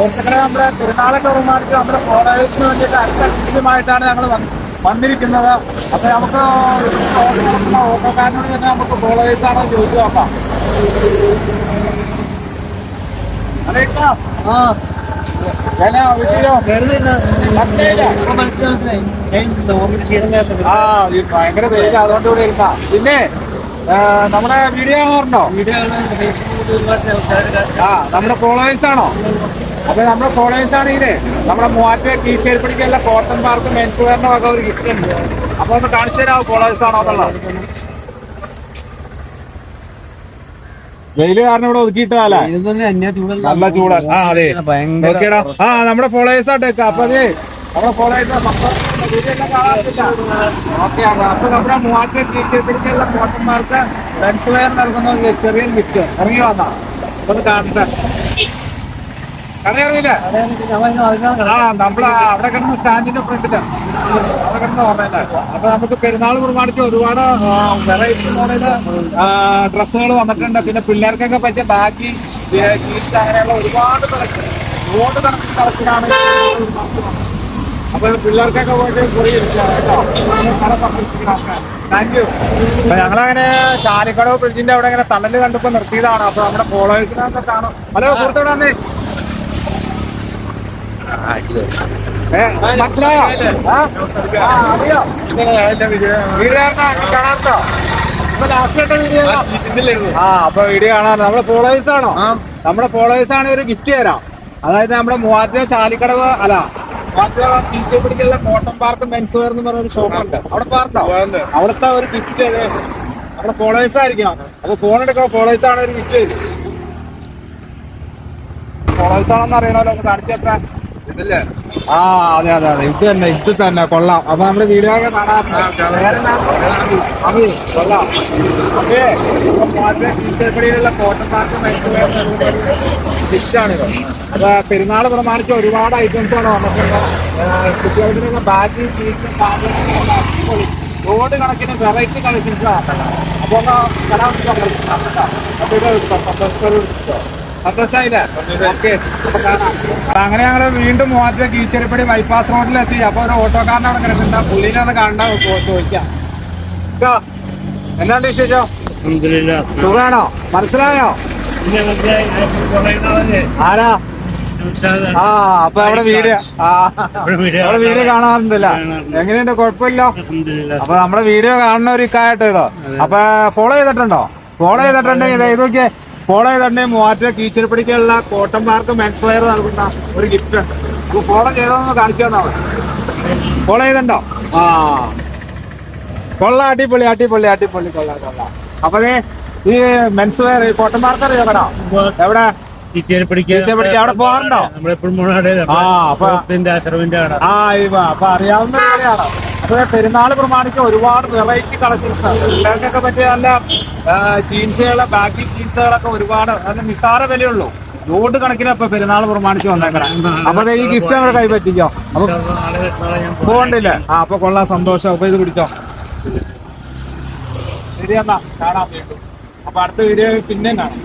സുഹൃത്തുക്കളെ നമ്മുടെ പെരുന്നാളൊക്കെ ബഹുമാനിച്ച് നമ്മുടെ ഫോളോവേഴ്സിന് വേണ്ടിയിട്ട് അടുത്ത കൃത്യമായിട്ടാണ് ഞങ്ങൾ വന്നിരിക്കുന്നത്. അപ്പൊ നമുക്ക് ഓട്ടോക്കാരനോട് തന്നെ നമുക്ക് ഫോളോവേഴ്സ് ആണോ ചോദിച്ചു നോക്കാം. അറിയിക്കാം ആ. വിഷയം? ആ ഭയങ്കര പേര് അതുകൊണ്ട് ഇവിടെ ഇരുന്ന പിന്നെ നമ്മുടെ വീഡിയോ കാണാറുണ്ടോ? വീഡിയോ ആ നമ്മുടെ ഫോളോവേഴ്സ് ആണോ? അപ്പൊ നമ്മുടെ ഫോളോവേഴ്സ് ആണെങ്കിലേ നമ്മുടെ മൂവാറ്റുപുഴ കീച്ചേരിപ്പടിക്കുള്ള കോട്ടൺ പാർക്ക് മെൻസ് വെയറിന്റെ വക ഒരു ഗിഫ്റ്റ് ഉണ്ട് അപ്പൊ ഒന്ന് കാണിച്ചു തരാമോ ഫോളോവേഴ്സ് ആണോ എന്നുള്ളത്? വെയിൽ കാരണം ഇവിടെ ചൂടല്ല നല്ല ചൂടാണ് ആ അതെ. ഓക്കേടാ ആ നമ്മുടെ ഫോളോവേഴ്സ് ആട്ടെ അപ്പൊ അതെ നമ്മുടെ ഫോളോവേഴ്സ് ഓക്കെ അപ്പൊ നമ്മുടെ മൂവാറ്റുപുഴ കീച്ചേരിപ്പടിക്കുള്ള കോട്ടൺ പാർക്ക് മെൻസ് വെയർ ചെറിയ വിറ്റ് ഇറങ്ങി വന്നാ. ഒന്ന് കാണട്ടെ. കടയറിയില്ലേ നമ്മൾ അവിടെ കിടന്ന് സ്റ്റാൻഡിന്റെ ഫ്രണ്ടിൽ. അവിടെ കിടന്ന് ഓർമ്മയില്ല അപ്പൊ നമുക്ക് പെരുന്നാൾ പ്രമാണിച്ച് ഒരുപാട് വെറൈറ്റി മോഡൽ ഡ്രസ്സുകൾ വന്നിട്ടുണ്ട്. പിന്നെ പിള്ളേർക്കൊക്കെ പറ്റിയ ബാക്കി അങ്ങനെയുള്ള ഒരുപാട് കളക്ഷൻ. റോഡ് കണക്കിന് കളക്ഷനാണ് അപ്പൊ പിള്ളേർക്കൊക്കെ പോയിട്ട് കുറി താങ്ക് യു അപ്പൊ ഞങ്ങളങ്ങനെ ചാലിക്കടവ് ബ്രിഡ്ജിന്റെ അവിടെ ഇങ്ങനെ തണൽ കണ്ടപ്പോ നിർത്തിയതാണ്. അപ്പൊ നമ്മുടെ ഫോളോവേഴ്സിനൊക്കെ കാണും ഹലോ പുറത്തോടെ വന്നേ? മനസ്സിലായോ? വീഡിയോ ആ അപ്പൊ വീഡിയോ കാണാൻ നമ്മുടെ ഫോളോവേഴ്സ് ആണോ? നമ്മുടെ ഫോളോവേഴ്സ് ആണ് ഒരു ഗിഫ്റ്റ് തരാം. അതായത് നമ്മുടെ മൂവാറ്റുപുഴ ചാലിക്കടവ് അല്ല മൂവാറ്റുപുഴ ടീച്ചർ പിടിക്കുള്ള കോട്ടൺ പാർക്ക് മെൻസ് വെയർ എന്ന് പറഞ്ഞ ഒരു ഷോപ്പ് ഉണ്ട്. അവിടെ പാർക്കോ അവിടുത്തെ ഒരു ഗിഫ്റ്റ് നമ്മുടെ ഫോളോവേഴ്സ് ആയിരിക്കും അപ്പൊ ഫോൺ എടുക്കുക ഫോളോവേഴ്സ് ആണ് ഒരു ഗിഫ്റ്റ് ചെയ്ത് ഫോളോവേഴ്സ് ആണെന്ന് അറിയണമല്ലോ ഒന്ന് കാണിച്ചേക്കാൻ ആ അതെ അതെ അതെ ഇത് തന്നെ ഇത് തന്നെ കൊള്ളാം അപ്പൊ നമ്മുടെ വീഡിയോ കാണാം അപ്പൊ പെരുന്നാൾ പ്രമാണിച്ച് ഒരുപാട് ഐറ്റംസ് ആണ് ബാഗ് ജീൻസ് റോഡ് കണക്കിന് വെറൈറ്റി കളക്ഷൻസ് അപ്പൊ ഒന്ന് കലാം ഓക്കെ. അങ്ങനെ ഞങ്ങൾ വീണ്ടും മൂവാറ്റുപുഴ കീച്ചേരിപ്പടി ബൈപ്പാസ് റോഡിലെത്തി അപ്പൊ ഒരു ഓട്ടോക്കാരനെ അവിടെ കിടക്കുന്നുണ്ട് പുള്ളിനെ ഒന്ന് കണ്ട ചോദിക്കാം. എന്നാണ് എന്നാണ്ട് വിശേഷം? സുഖാണോ? മനസ്സിലായോ? ആരാ? ആ അപ്പൊ അവിടെ വീഡിയോ അവിടെ വീഡിയോ കാണാറുണ്ടല്ല. എങ്ങനെയുണ്ട്? കുഴപ്പമില്ല? അപ്പൊ നമ്മുടെ വീഡിയോ കാണുന്ന ഒരു ഇക്കായിട്ട് ഇതോ. അപ്പൊ ഫോളോ ചെയ്തിട്ടുണ്ടോ? ഫോളോ ചെയ്തിട്ടുണ്ടെങ്കിൽ ഇത് ഇതൊക്കെ ഫോളോ തന്നെ മൂവാറ്റ കീച്ചിരിപ്പടിക്കുള്ള കോട്ടന്മാർക്ക് പാർക്ക് മെൻസ് വയർ നൽകുന്ന ഒരു ഗിഫ്റ്റ് ഉണ്ട്. അപ്പൊ ഫോളോ ചെയ്തതെന്ന് കാണിച്ചു തന്നാ മതി. ചെയ്തിട്ടുണ്ടോ ആ. കൊള്ള അടിപൊളി അടിപൊളി അടിപൊളി കൊള്ള കൊള്ള. അപ്പഴേ ഈ മെൻസ് വെയർ കോട്ടൺ പാർക്ക് അറിയോ കട എവിടെ അവിടെ പോകാറുണ്ടോ? ആ അപ്പൊ അറിയാവുന്ന കാര്യമാണ് അപ്പൊ പെരുന്നാൾ പ്രമാണിച്ച് ഒരുപാട് വെറൈറ്റി കളക്ഷൻസ് പിള്ളേർക്കൊക്കെ പറ്റിയ നല്ല ജീൻസുകൾ ബാക്കി ജീൻസുകളൊക്കെ ഒരുപാട് നല്ല നിസാര വിലയുള്ളൂ. ലോഡ് കണക്കിന് ഇപ്പൊ പെരുന്നാൾ പ്രമാണിച്ച് വന്നേക്കണം. അപ്പൊ ഈ ഗിഫ്റ്റ് ഞങ്ങൾ കൈപ്പറ്റിക്കോ? അപ്പൊ പോകണ്ടില്ലേ ആ അപ്പൊ കൊള്ളാം സന്തോഷം. അപ്പൊ ഇത് പിടിച്ചോ എന്നാ കാണാം അപ്പൊ അടുത്ത വീഡിയോ പിന്നെ കാണാം.